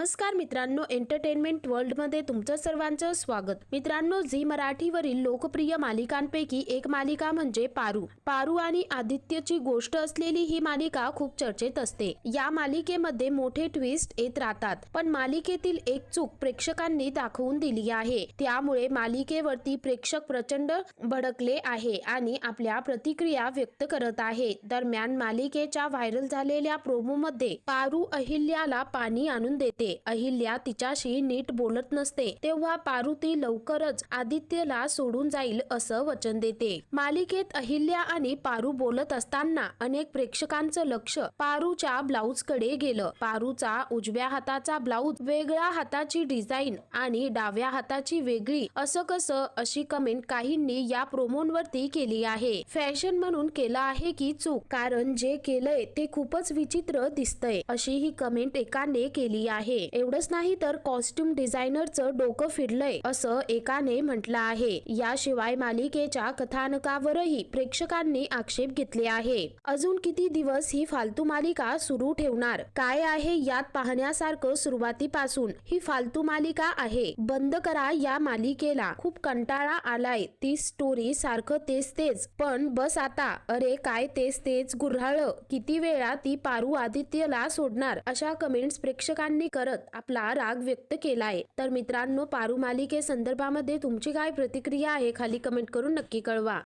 नमस्कार मित्रांनो एंटरटेनमेंट वर्ल्डमध्ये तुमचं सर्वांचं स्वागत. मित्रांनो झी मराठीवरील लोकप्रिय मालिकांपैकी एक मालिका म्हणजे पारू. पारू आणि आदित्यची गोष्ट असलेली ही मालिका खूप चर्चेत असते. या मालिकेमध्ये मोठे ट्विस्ट येत राहतात पण मालिकेतील एक चूक प्रेक्षकांनी दाखवून दिली आहे. त्यामुळे मालिकेवरती प्रेक्षक प्रचंड भडकले आहे आणि आपल्या प्रतिक्रिया व्यक्त करत आहे. दरम्यान मालिकेच्या व्हायरल झालेल्या प्रोमोमध्ये पारू अहिल्याला पाणी आणून देते. अहिल्या तिच्याशी नीट बोलत नसते तेव्हा पारू ती लवकरच आदित्यला सोडून जाईल असं वचन देते. मालिकेत अहिल्या आणि पारू बोलत असताना अनेक प्रेक्षकांचं लक्ष पारूच्या ब्लाऊजकडे गेलं. पारूचा उजव्या हाताचा ब्लाऊज वेगळ्या हाताची डिझाईन आणि डाव्या हाताची वेगळी असं कसं अशी कमेंट काहींनी या प्रोमोंवरती केली आहे. फॅशन म्हणून केलं आहे की चूक कारण जे केलंय ते खूपच विचित्र दिसतंय अशी ही कमेंट एकाने केली आहे. एवढंच नाही तर कॉस्ट्युम डिझायनरचं डोकं फिरलंय असं एकाने म्हटलं आहे. याशिवाय मालिकेच्या कथानकावरही प्रेक्षकांनी आक्षेप घेतले आहे. अजून किती दिवस ही फालतू मालिका सुरू ठेवणार? काय आहे यात पाहण्यासारखं सुरुवातीपासून ही फालतू मालिका आहे? बंद करा या मालिकेला. खूप कंटाळा आलाय. ती स्टोरी सारखं तेच तेच पण बस आता. अरे काय तेच तेच गुऱ्हाळ. किती वेळा ती पारू आदित्यला सोडणार? अशा कमेंट्स प्रेक्षकांनी करत आपला राग व्यक्त केला आहे तर मित्रांनो पारू मालिके संदर्भामध्ये तुमची काय प्रतिक्रिया आहे खाली कमेंट करून नक्की कळवा.